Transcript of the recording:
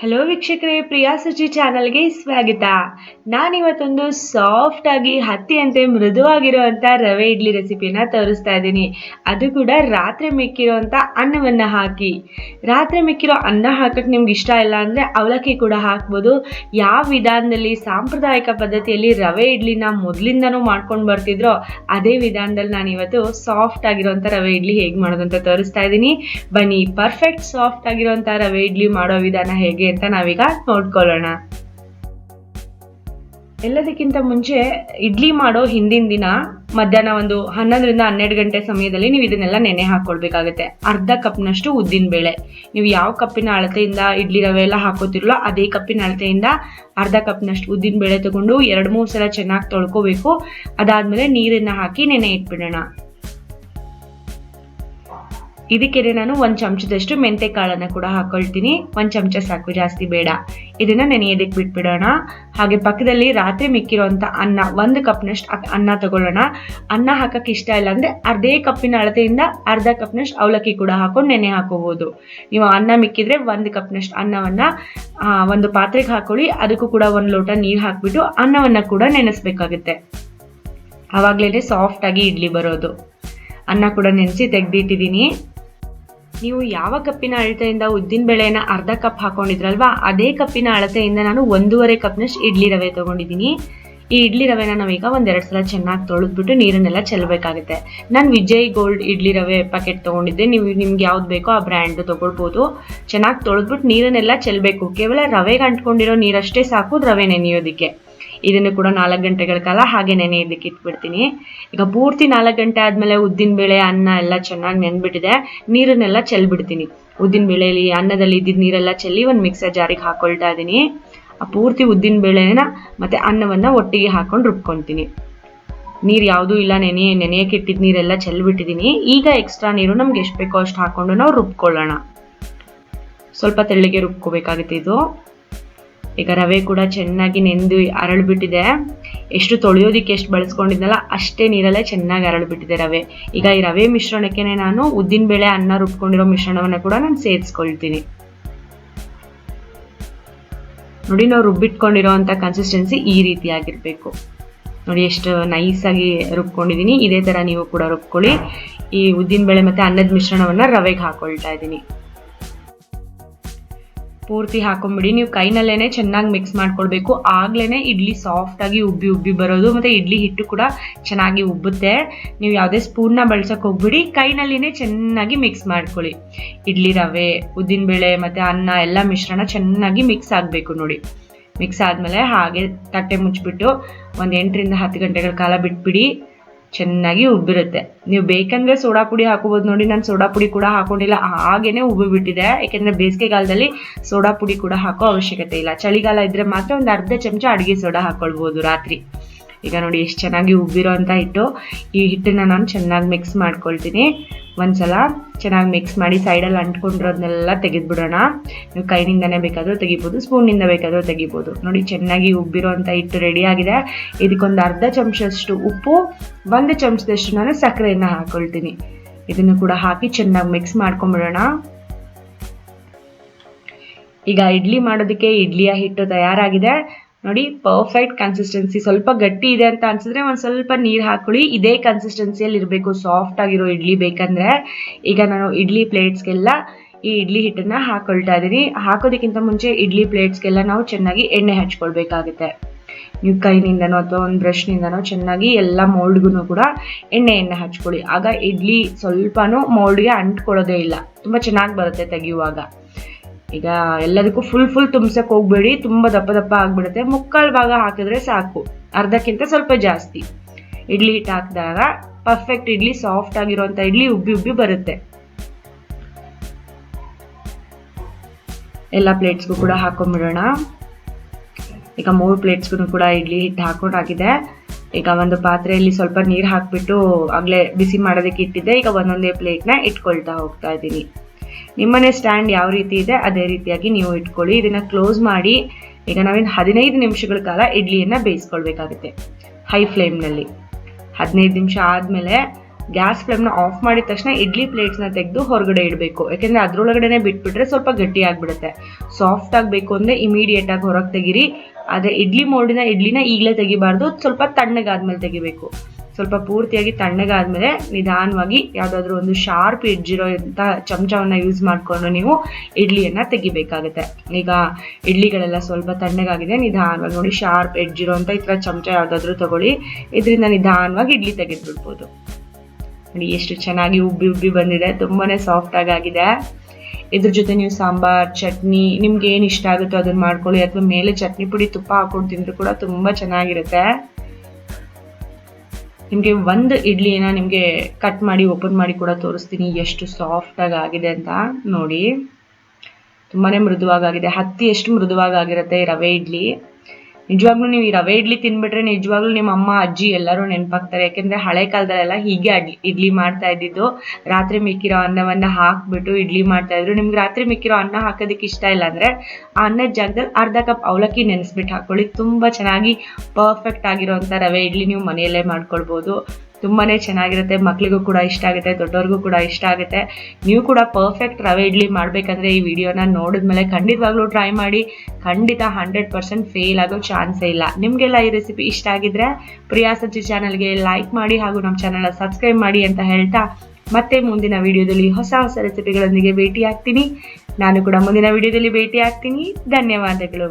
Hello ವೀಕ್ಷಕರೇ. ಪ್ರಿಯಾ ಸುಚಿ ಚಾನಲ್ಗೆ ಸ್ವಾಗತ. ನಾನಿವತ್ತೊಂದು ಸಾಫ್ಟ್ ಆಗಿ ಹತ್ತಿಯಂತೆ ಮೃದುವಾಗಿರುವಂಥ ರವೆ ಇಡ್ಲಿ ರೆಸಿಪಿನ ತೋರಿಸ್ತಾ ಇದ್ದೀನಿ. ಅದು ಕೂಡ ರಾತ್ರಿ ಮಿಕ್ಕಿರೋಂಥ ಅನ್ನವನ್ನು ಹಾಕಿ. ರಾತ್ರಿ ಮಿಕ್ಕಿರೋ ಅನ್ನ ಹಾಕಕ್ಕೆ ನಿಮ್ಗೆ ಇಷ್ಟ ಇಲ್ಲ ಅಂದರೆ ಅವಲಕ್ಕಿ ಕೂಡ ಹಾಕ್ಬೋದು. ಯಾವ ವಿಧಾನದಲ್ಲಿ ಸಾಂಪ್ರದಾಯಿಕ ಪದ್ಧತಿಯಲ್ಲಿ ರವೆ ಇಡ್ಲಿನ ಮೊದಲಿಂದನೂ ಮಾಡ್ಕೊಂಡು ಬರ್ತಿದ್ರೋ ಅದೇ ವಿಧಾನದಲ್ಲಿ ನಾನು ಇವತ್ತು ಸಾಫ್ಟ್ ಆಗಿರೋಂಥ ರವೆ ಇಡ್ಲಿ ಹೇಗೆ ಮಾಡೋದು ಅಂತ ತೋರಿಸ್ತಾ ಇದ್ದೀನಿ. ಬನ್ನಿ, ಪರ್ಫೆಕ್ಟ್ ಸಾಫ್ಟ್ ಆಗಿರೋಂಥ ರವೆ ಇಡ್ಲಿ ಮಾಡೋ ವಿಧಾನ ಹೇಗೆ ಅಂತ ನಾವೀಗ ನೋಡ್ಕೊಳ್ಳೋಣ. ಎಲ್ಲದಕ್ಕಿಂತ ಮುಂಚೆ ಇಡ್ಲಿ ಮಾಡೋ ಹಿಂದಿನ ದಿನ ಮಧ್ಯಾಹ್ನ ಒಂದು ಹನ್ನೊಂದರಿಂದ ಹನ್ನೆರಡು ಗಂಟೆ ಸಮಯದಲ್ಲಿ ನೀವು ಇದನ್ನೆಲ್ಲ ನೆನೆ ಹಾಕೊಳ್ಬೇಕಾಗುತ್ತೆ. ಅರ್ಧ ಕಪ್ನಷ್ಟು ಉದ್ದಿನ ಬೇಳೆ. ನೀವು ಯಾವ ಕಪ್ಪಿನ ಅಳತೆಯಿಂದ ಇಡ್ಲಿ ರವೆ ಎಲ್ಲ ಹಾಕೋತಿರಲ್ಲ ಅದೇ ಕಪ್ಪಿನ ಅಳತೆಯಿಂದ ಅರ್ಧ ಕಪ್ನಷ್ಟು ಉದ್ದಿನ ಬೇಳೆ ತಗೊಂಡು ಎರಡು ಮೂರು ಸಲ ಚೆನ್ನಾಗಿ ತೊಳ್ಕೊಬೇಕು. ಅದಾದ್ಮೇಲೆ ನೀರನ್ನು ಹಾಕಿ ನೆನೆ ಇಟ್ಬಿಡೋಣ. ಇದಕ್ಕೆ ನಾನು ಒಂದು ಚಮಚದಷ್ಟು ಮೆಂತೆ ಕಾಳನ್ನ ಕೂಡ ಹಾಕೊಳ್ತೀನಿ. ಒಂದು ಚಮಚ ಸಾಕು ಜಾಸ್ತಿ ಬೇಡ. ಇದನ್ನ ನೆನೆಯೋದಕ್ಕೆ ಬಿಟ್ಬಿಡೋಣ. ಹಾಗೆ ಪಕ್ಕದಲ್ಲಿ ರಾತ್ರಿ ಮಿಕ್ಕಿರೋಂಥ ಅನ್ನ, ಒಂದು ಕಪ್ನಷ್ಟು ಅನ್ನ ತಗೊಳ್ಳೋಣ. ಅನ್ನ ಹಾಕಕ್ಕೆ ಇಷ್ಟ ಇಲ್ಲ ಅಂದ್ರೆ ಅರ್ಧೇ ಕಪ್ಪಿನ ಅಳತೆಯಿಂದ ಅರ್ಧ ಕಪ್ನಷ್ಟು ಅವಲಕ್ಕಿ ಕೂಡ ಹಾಕೊಂಡು ನೆನೆ ಹಾಕೋಬಹುದು ನೀವು ಅನ್ನ ಮಿಕ್ಕಿದ್ರೆ ಒಂದು ಕಪ್ನಷ್ಟು ಅನ್ನವನ್ನ ಒಂದು ಪಾತ್ರೆಗೆ ಹಾಕೊಳ್ಳಿ. ಅದಕ್ಕೂ ಕೂಡ ಒಂದು ಲೋಟ ನೀರು ಹಾಕಿಬಿಟ್ಟು ಅನ್ನವನ್ನ ಕೂಡ ನೆನೆಸ್ಬೇಕಾಗುತ್ತೆ. ಆವಾಗಲೇ ಸಾಫ್ಟಾಗಿ ಇಡ್ಲಿ ಬರೋದು. ಅನ್ನ ಕೂಡ ನೆನೆಸಿ ತೆಗೆದಿಟ್ಟಿದ್ದೀನಿ. ನೀವು ಯಾವ ಕಪ್ಪಿನ ಅಳತೆಯಿಂದ ಉದ್ದಿನ ಬೇಳೆನ ಅರ್ಧ ಕಪ್ ಹಾಕೊಂಡಿದ್ರಲ್ವಾ, ಅದೇ ಕಪ್ಪಿನ ಅಳತೆಯಿಂದ ನಾನು ಒಂದೂವರೆ ಕಪ್ನಷ್ಟು ಇಡ್ಲಿ ರವೆ ತೊಗೊಂಡಿದ್ದೀನಿ. ಈ ಇಡ್ಲಿ ರವೆನ ನಾವೀಗ ಒಂದೆರಡು ಸಲ ಚೆನ್ನಾಗಿ ತೊಳೆದ್ಬಿಟ್ಟು ನೀರನ್ನೆಲ್ಲ ಚೆಲ್ಲಬೇಕಾಗುತ್ತೆ. ನಾನು ವಿಜಯ್ ಗೋಲ್ಡ್ ಇಡ್ಲಿ ರವೆ ಪ್ಯಾಕೆಟ್ ತೊಗೊಂಡಿದ್ದೆ, ನೀವು ನಿಮ್ಗೆ ಯಾವ್ದು ಬೇಕೋ ಆ ಬ್ರ್ಯಾಂಡ್ ತೊಗೊಳ್ಬೋದು. ಚೆನ್ನಾಗಿ ತೊಳೆದ್ಬಿಟ್ಟು ನೀರನ್ನೆಲ್ಲ ಚೆಲ್ಲಬೇಕು ಕೇವಲ ರವೆಗೆ ಅಂಟ್ಕೊಂಡಿರೋ ನೀರಷ್ಟೇ ಸಾಕು ರವೆ ನೆನೆಯೋದಕ್ಕೆ ಇದನ್ನು ಕೂಡ ನಾಲ್ಕು ಗಂಟೆಗಳ ಕಾಲ ಹಾಗೆ ನೆನೆಯೋದಕ್ಕೆ ಇಟ್ಬಿಡ್ತೀನಿ. ಈಗ ಪೂರ್ತಿ ನಾಲ್ಕು ಗಂಟೆ ಆದಮೇಲೆ ಉದ್ದಿನ ಬೇಳೆ, ಅನ್ನ ಎಲ್ಲ ಚೆನ್ನಾಗಿ ನೆನ್ಬಿಟ್ಟಿದೆ. ನೀರನ್ನೆಲ್ಲ ಚೆಲ್ಬಿಡ್ತೀನಿ. ಉದ್ದಿನ ಬೇಳೆಯಲ್ಲಿ ಅನ್ನದಲ್ಲಿ ಇದ್ದಿದ್ದ ನೀರೆಲ್ಲ ಚೆಲ್ಲಿ ಒಂದು ಮಿಕ್ಸರ್ ಜಾರಿಗೆ ಹಾಕೊಳ್ತಾ ಇದ್ದೀನಿ. ಆ ಪೂರ್ತಿ ಉದ್ದಿನ ಬೇಳೆನ ಮತ್ತು ಅನ್ನವನ್ನು ಒಟ್ಟಿಗೆ ಹಾಕೊಂಡು ರುಬ್ಕೊತೀನಿ. ನೀರು ಯಾವುದೂ ಇಲ್ಲ ನೆನೆ ನೆನೆಯಕ್ಕೆ ಇಟ್ಟಿದ್ದ ನೀರೆಲ್ಲ ಚೆಲ್ಬಿಟ್ಟಿದ್ದೀನಿ ಈಗ ಎಕ್ಸ್ಟ್ರಾ ನೀರು ನಮ್ಗೆ ಎಷ್ಟು ಬೇಕೋ ಅಷ್ಟು ಹಾಕೊಂಡು ನಾವು ರುಬ್ಕೊಳ್ಳೋಣ. ಸ್ವಲ್ಪ ತೆಳ್ಳಗೆ ರುಬ್ಕೋಬೇಕಾಗುತ್ತೆ ಇದು. ಈಗ ರವೆ ಕೂಡ ಚೆನ್ನಾಗಿ ನೆಂದು ಅರಳಿಬಿಟ್ಟಿದೆ. ಎಷ್ಟು ತೊಳೆಯೋದಿಕ್ಕೆ ಎಷ್ಟು ಬಳಸ್ಕೊಂಡಿದ್ನಲ್ಲ, ಅಷ್ಟೇ ನೀರಲ್ಲೇ ಚೆನ್ನಾಗಿ ಅರಳಿಬಿಟ್ಟಿದೆ ರವೆ. ಈಗ ಈ ರವೆ ಮಿಶ್ರಣಕ್ಕೆ ನಾನು ಉದ್ದಿನ ಬೇಳೆ, ಅನ್ನ ರುಬ್ಕೊಂಡಿರೋ ಮಿಶ್ರಣವನ್ನು ಕೂಡ ನಾನು ಸೇರಿಸ್ಕೊಳ್ತೀನಿ. ನೋಡಿ, ನಾವು ರುಬ್ಬಿಟ್ಕೊಂಡಿರೋ ಅಂಥ ಕನ್ಸಿಸ್ಟೆನ್ಸಿ ಈ ರೀತಿಯಾಗಿರಬೇಕು ನೋಡಿ, ಎಷ್ಟು ನೈಸಾಗಿ ರುಬ್ಕೊಂಡಿದ್ದೀನಿ ಇದೇ ಥರ ನೀವು ಕೂಡ ರುಬ್ಕೊಳ್ಳಿ. ಈ ಉದ್ದಿನ ಬೇಳೆ ಮತ್ತು ಅನ್ನದ ಮಿಶ್ರಣವನ್ನು ರವೆಗೆ ಹಾಕೊಳ್ತಾ ಇದ್ದೀನಿ ಪೂರ್ತಿ ಹಾಕೊಂಬಿಡಿ ನೀವು ಕೈನಲ್ಲೇ ಚೆನ್ನಾಗಿ ಮಿಕ್ಸ್ ಮಾಡ್ಕೊಳ್ಬೇಕು. ಆಗ್ಲೇ ಇಡ್ಲಿ ಸಾಫ್ಟಾಗಿ ಉಬ್ಬಿ ಉಬ್ಬಿ ಬರೋದು, ಮತ್ತು ಇಡ್ಲಿ ಹಿಟ್ಟು ಕೂಡ ಚೆನ್ನಾಗಿ ಉಬ್ಬುತ್ತೆ. ನೀವು ಯಾವುದೇ ಸ್ಪೂನ್ನ ಬಳಸೋಕೆ ಹೋಗ್ಬಿಡಿ. ಕೈನಲ್ಲಿನೇ ಚೆನ್ನಾಗಿ ಮಿಕ್ಸ್ ಮಾಡ್ಕೊಳ್ಳಿ. ಇಡ್ಲಿ ರವೆ, ಉದ್ದಿನಬೇಳೆ, ಮತ್ತು ಅನ್ನ, ಎಲ್ಲ ಮಿಶ್ರಣ ಚೆನ್ನಾಗಿ ಮಿಕ್ಸ್ ಆಗಬೇಕು ನೋಡಿ. ಮಿಕ್ಸ್ ಆದಮೇಲೆ ಹಾಗೆ ತಟ್ಟೆ ಮುಚ್ಚಿಬಿಟ್ಟು ಒಂದು ಎಂಟರಿಂದ ಹತ್ತು ಗಂಟೆಗಳ ಕಾಲ ಬಿಟ್ಬಿಡಿ. ಚೆನ್ನಾಗಿ ಉಬ್ಬಿರುತ್ತೆ. ನೀವು ಬೇಕಂದ್ರೆ ಸೋಡಾ ಪುಡಿ ಹಾಕೋಬೋದು ನೋಡಿ, ನಾನು ಸೋಡಾ ಪುಡಿ ಕೂಡ ಹಾಕೊಂಡಿಲ್ಲ. ಹಾಗೇನೆ ಉಬ್ಬಿಬಿಟ್ಟಿದೆ. ಯಾಕೆಂದರೆ ಬೇಸಿಗೆಗಾಲದಲ್ಲಿ ಸೋಡಾ ಪುಡಿ ಕೂಡ ಹಾಕೋ ಅವಶ್ಯಕತೆ ಇಲ್ಲ. ಚಳಿಗಾಲ ಇದ್ರೆ ಮಾತ್ರ ಒಂದು ಅರ್ಧ ಚಮಚ ಅಡುಗೆ ಸೋಡಾ ಹಾಕೊಳ್ಬೋದು ರಾತ್ರಿ. ಈಗ ನೋಡಿ ಎಷ್ಟು ಚೆನ್ನಾಗಿ ಉಬ್ಬಿರೋ ಹಿಟ್ಟು. ಈ ಹಿಟ್ಟನ್ನು ನಾನು ಚೆನ್ನಾಗಿ ಮಿಕ್ಸ್ ಮಾಡ್ಕೊಳ್ತೀನಿ. ಒಂದ್ಸಲ ಚೆನ್ನಾಗಿ ಮಿಕ್ಸ್ ಮಾಡಿ ಸೈಡಲ್ಲಿ ಅಂಟ್ಕೊಂಡಿರೋದನ್ನೆಲ್ಲ ತೆಗೆದುಬಿಡೋಣ. ನೀವು ಕೈನಿಂದನೇ ಬೇಕಾದರೂ ತೆಗಿಬೋದು ಸ್ಪೂನಿಂದ ಬೇಕಾದರೂ ತೆಗಿಬೋದು. ನೋಡಿ ಚೆನ್ನಾಗಿ ಉಬ್ಬಿರೋ ಅಂಥ ಹಿಟ್ಟು ರೆಡಿಯಾಗಿದೆ ಇದಕ್ಕೊಂದು ಅರ್ಧ ಚಮಚದಷ್ಟು ಉಪ್ಪು, ಒಂದು ಚಮಚದಷ್ಟು ನಾನು ಸಕ್ಕರೆಯನ್ನು ಹಾಕೊಳ್ತೀನಿ. ಇದನ್ನು ಕೂಡ ಹಾಕಿ ಚೆನ್ನಾಗಿ ಮಿಕ್ಸ್ ಮಾಡ್ಕೊಂಬಿಡೋಣ ಈಗ ಇಡ್ಲಿ ಮಾಡೋದಕ್ಕೆ ಇಡ್ಲಿಯ ಹಿಟ್ಟು ತಯಾರಾಗಿದೆ. ನೋಡಿ ಪರ್ಫೆಕ್ಟ್ ಕನ್ಸಿಸ್ಟೆನ್ಸಿ ಸ್ವಲ್ಪ ಗಟ್ಟಿ ಇದೆ ಅಂತ ಅನ್ಸಿದ್ರೆ ಒಂದು ಸ್ವಲ್ಪ ನೀರು ಹಾಕೊಳ್ಳಿ. ಇದೇ ಕನ್ಸಿಸ್ಟೆನ್ಸಿಯಲ್ಲಿ ಇರಬೇಕು. ಸಾಫ್ಟ್ ಆಗಿರೋ ಇಡ್ಲಿ ಬೇಕಂದ್ರೆ. ಈಗ ನಾನು ಇಡ್ಲಿ ಪ್ಲೇಟ್ಸ್ಗೆಲ್ಲ ಈ ಇಡ್ಲಿ ಹಿಟ್ಟನ್ನ ಹಾಕೊಳ್ತಾ ಇದ್ದೀನಿ. ಹಾಕೋದಕ್ಕಿಂತ ಮುಂಚೆ ಇಡ್ಲಿ ಪ್ಲೇಟ್ಸ್ಗೆಲ್ಲ ನಾವು ಚೆನ್ನಾಗಿ ಎಣ್ಣೆ ಹಚ್ಕೊಳ್ಬೇಕಾಗುತ್ತೆ. ನೀವು ಕೈನಿಂದನೋ ಅಥವಾ ಒಂದು ಬ್ರಷ್ನಿಂದನೋ ಚೆನ್ನಾಗಿ ಎಲ್ಲ ಮೋಲ್ಡ್ಗೂ ಕೂಡ ಎಣ್ಣೆಯನ್ನು ಹಚ್ಕೊಳ್ಳಿ. ಆಗ ಇಡ್ಲಿ ಸ್ವಲ್ಪನೂ ಮೋಲ್ಡ್ಗೆ ಅಂಟ್ಕೊಳ್ಳೋದೇ ಇಲ್ಲ. ತುಂಬ ಚೆನ್ನಾಗಿ ಬರುತ್ತೆ ತೆಗೆಯುವಾಗ. ಈಗ ಎಲ್ಲದಕ್ಕೂ ಫುಲ್ ಫುಲ್ ತುಂಬಿಸಕ್ ಹೋಗ್ಬೇಡಿ, ತುಂಬ ದಪ್ಪ ದಪ್ಪ ಆಗಿಬಿಡುತ್ತೆ. ಮುಕ್ಕಾಲು ಭಾಗ ಹಾಕಿದ್ರೆ ಸಾಕು. ಅರ್ಧಕ್ಕಿಂತ ಸ್ವಲ್ಪ ಜಾಸ್ತಿ. ಇಡ್ಲಿ ಹಿಟ್ಟು ಹಾಕಿದಾಗ ಪರ್ಫೆಕ್ಟ್ ಇಡ್ಲಿ ಸಾಫ್ಟ್ ಆಗಿರುವಂಥ ಇಡ್ಲಿ ಉಬ್ಬಿ ಉಬ್ಬಿ ಬರುತ್ತೆ. ಎಲ್ಲ ಪ್ಲೇಟ್ಸ್ಗೂ ಕೂಡ ಹಾಕೊಂಡ್ಬಿಡೋಣ ಈಗ ಮೂರು ಪ್ಲೇಟ್ಸ್ಗೂ ಕೂಡ ಇಡ್ಲಿ ಹಿಟ್ಟು ಹಾಕೊಂಡು ಹಾಕಿದೆ ಈಗ ಒಂದು ಪಾತ್ರೆಯಲ್ಲಿ ಸ್ವಲ್ಪ ನೀರು ಹಾಕಿಬಿಟ್ಟು ಆಗಲೇ ಬಿಸಿ ಮಾಡೋದಕ್ಕೆ ಇಟ್ಟಿದ್ದೆ. ಈಗ ಒಂದೊಂದೇ ಪ್ಲೇಟ್ನ ಇಟ್ಕೊಳ್ತಾ ಹೋಗ್ತಾ ಇದ್ದೀನಿ ನಿಮ್ಮನೆ ಸ್ಟ್ಯಾಂಡ್ ಯಾವ ರೀತಿ ಇದೆ, ಅದೇ ರೀತಿಯಾಗಿ ನೀವು ಇಟ್ಕೊಳ್ಳಿ. ಇದನ್ನು ಕ್ಲೋಸ್ ಮಾಡಿ, ಈಗ ನಾವೇನು ಹದಿನೈದು ನಿಮಿಷಗಳ ಕಾಲ ಇಡ್ಲಿಯನ್ನು ಬೇಯಿಸ್ಕೊಳ್ಬೇಕಾಗುತ್ತೆ. ಹೈ ಫ್ಲೇಮ್ನಲ್ಲಿ ಹದಿನೈದು ನಿಮಿಷ ಆದಮೇಲೆ ಗ್ಯಾಸ್ ಫ್ಲೇಮ್ನ ಆಫ್ ಮಾಡಿದ ತಕ್ಷಣ ಇಡ್ಲಿ ಪ್ಲೇಟ್ಸ್ನ ತೆಗೆದು ಹೊರಗಡೆ ಇಡಬೇಕು. ಯಾಕೆಂದರೆ ಅದರೊಳಗಡೆನೆ ಬಿಟ್ಬಿಟ್ರೆ ಸ್ವಲ್ಪ ಗಟ್ಟಿ ಆಗಿಬಿಡುತ್ತೆ. ಸಾಫ್ಟ್ ಆಗಬೇಕು ಅಂದರೆ ಇಮಿಡಿಯೇಟಾಗಿ ಹೊರಗೆ ತೆಗೀರಿ. ಆದರೆ ಇಡ್ಲಿ ಮೋಲ್ಡಿನ ಇಡ್ಲಿನ ಈಗಲೇ ತೆಗಿಬಾರ್ದು. ಸ್ವಲ್ಪ ತಣ್ಣಗಾದ್ಮೇಲೆ ತೆಗಿಬೇಕು. ಸ್ವಲ್ಪ ಪೂರ್ತಿಯಾಗಿ ತಣ್ಣಗಾದ್ಮೇಲೆ ನಿಧಾನವಾಗಿ ಯಾವುದಾದ್ರೂ ಒಂದು ಶಾರ್ಪ್ ಇಡ್ಜಿರೋ ಅಂತ ಚಮಚವನ್ನು ಯೂಸ್ ಮಾಡಿಕೊಂಡು ನೀವು ಇಡ್ಲಿಯನ್ನು ತೆಗಿಬೇಕಾಗುತ್ತೆ. ಈಗ ಇಡ್ಲಿಗಳೆಲ್ಲ ಸ್ವಲ್ಪ ತಣ್ಣಗಾಗಿದೆ, ನಿಧಾನವಾಗಿ ನೋಡಿ ಶಾರ್ಪ್ ಎಡ್ಜಿರೋ ಅಂತ ಈ ಥರ ಚಮಚ ಯಾವುದಾದ್ರೂ ತಗೊಳ್ಳಿ. ಇದರಿಂದ ನಿಧಾನವಾಗಿ ಇಡ್ಲಿ ತೆಗೆದುಬಿಡ್ಬೋದು. ನೋಡಿ ಎಷ್ಟು ಚೆನ್ನಾಗಿ ಉಬ್ಬಿ ಉಬ್ಬಿ ಬಂದಿದೆ ತುಂಬಾ ಸಾಫ್ಟಾಗಿ ಆಗಿದೆ ಇದ್ರ ಜೊತೆ ನೀವು ಸಾಂಬಾರ್, ಚಟ್ನಿ, ನಿಮ್ಗೆ ಏನು ಇಷ್ಟ ಆಗುತ್ತೋ ಅದನ್ನ ಮಾಡ್ಕೊಳ್ಳಿ, ಅಥವಾ ಮೇಲೆ ಚಟ್ನಿ ಪುಡಿ ತುಪ್ಪ ಹಾಕೊಂಡು ತಿಂದ್ರು ಕೂಡ ತುಂಬ ಚೆನ್ನಾಗಿರುತ್ತೆ. ನಿಮಗೆ ಒಂದು ಇಡ್ಲಿನ ನಿಮಗೆ ಕಟ್ ಮಾಡಿ ಓಪನ್ ಮಾಡಿ ಕೂಡ ತೋರಿಸ್ತೀನಿ ಎಷ್ಟು ಸಾಫ್ಟಾಗಿ ಆಗಿದೆ ಅಂತ ನೋಡಿ. ತುಂಬಾ ಮೃದುವಾಗಾಗಿದೆ ಹತ್ತಿ ಎಷ್ಟು ಮೃದುವಾಗಿರುತ್ತೆ ಈ ರವೆ ಇಡ್ಲಿ. ನಿಜವಾಗ್ಲೂ ನೀವು ರವೆ ಇಡ್ಲಿ ತಿನ್ಬಿಟ್ರೆ ನಿಜವಾಗ್ಲೂ ನಿಮ್ಮ ಅಮ್ಮ, ಅಜ್ಜಿ ಎಲ್ಲರೂ ನೆನಪಾಗ್ತಾರೆ. ಯಾಕೆಂದರೆ ಹಳೆ ಕಾಲದಲ್ಲೆಲ್ಲ ಹೀಗೆ ಇಡ್ಲಿ ಮಾಡ್ತಾ ಇದ್ದಿದ್ದು. ರಾತ್ರಿ ಮಿಕ್ಕಿರೋ ಅನ್ನವನ್ನ ಹಾಕ್ಬಿಟ್ಟು ಇಡ್ಲಿ ಮಾಡ್ತಾ ಇದ್ರು. ನಿಮ್ಗೆ ರಾತ್ರಿ ಮಿಕ್ಕಿರೋ ಅನ್ನ ಹಾಕೋದಕ್ಕೆ ಇಷ್ಟ ಇಲ್ಲ ಅಂದರೆ ಆ ಅನ್ನದ ಜಾಗದಲ್ಲಿ ಅರ್ಧ ಕಪ್ ಅವಲಕ್ಕಿ ನೆನೆಸ್ಬಿಟ್ಟು ಹಾಕ್ಕೊಳ್ಳಿ ತುಂಬಾ ಚೆನ್ನಾಗಿ ಪರ್ಫೆಕ್ಟ್ ಆಗಿರೋವಂಥ ರವೆ ಇಡ್ಲಿ ನೀವು ಮನೆಯಲ್ಲೇ ಮಾಡ್ಕೊಳ್ಬೋದು. ತುಂಬಾ ಚೆನ್ನಾಗಿರುತ್ತೆ, ಮಕ್ಳಿಗೂ ಕೂಡ ಇಷ್ಟ ಆಗುತ್ತೆ, ದೊಡ್ಡವ್ರಿಗೂ ಕೂಡ ಇಷ್ಟ ಆಗುತ್ತೆ. ನೀವು ಕೂಡ ಪರ್ಫೆಕ್ಟ್ ರವೆ ಇಡ್ಲಿ ಮಾಡಬೇಕಂದ್ರೆ ಈ ವಿಡಿಯೋನ ನೋಡಿದ್ಮೇಲೆ ಖಂಡಿತವಾಗ್ಲೂ ಟ್ರೈ ಮಾಡಿ, ಖಂಡಿತ ಹಂಡ್ರೆಡ್ ಪರ್ಸೆಂಟ್ ಫೇಲ್ ಆಗೋ ಚಾನ್ಸೇ ಇಲ್ಲ. ನಿಮಗೆಲ್ಲ ಈ ರೆಸಿಪಿ ಇಷ್ಟ ಆಗಿದ್ರೆ ಪ್ರಿಯಾ ಸಜ್ಜಿ ಚಾನಲ್ಗೆ ಲೈಕ್ ಮಾಡಿ ಹಾಗೂ ನಮ್ಮ ಚಾನಲ್ನ ಸಬ್ಸ್ಕ್ರೈಬ್ ಮಾಡಿ ಅಂತ ಹೇಳ್ತಾ ಮತ್ತೆ ಮುಂದಿನ ವಿಡಿಯೋದಲ್ಲಿ ಹೊಸ ಹೊಸ ರೆಸಿಪಿಗಳೊಂದಿಗೆ ಭೇಟಿ ಆಗ್ತೀನಿ ನಾನು ಕೂಡ ಮುಂದಿನ ವಿಡಿಯೋದಲ್ಲಿ ಭೇಟಿ ಆಗ್ತೀನಿ ಧನ್ಯವಾದಗಳು.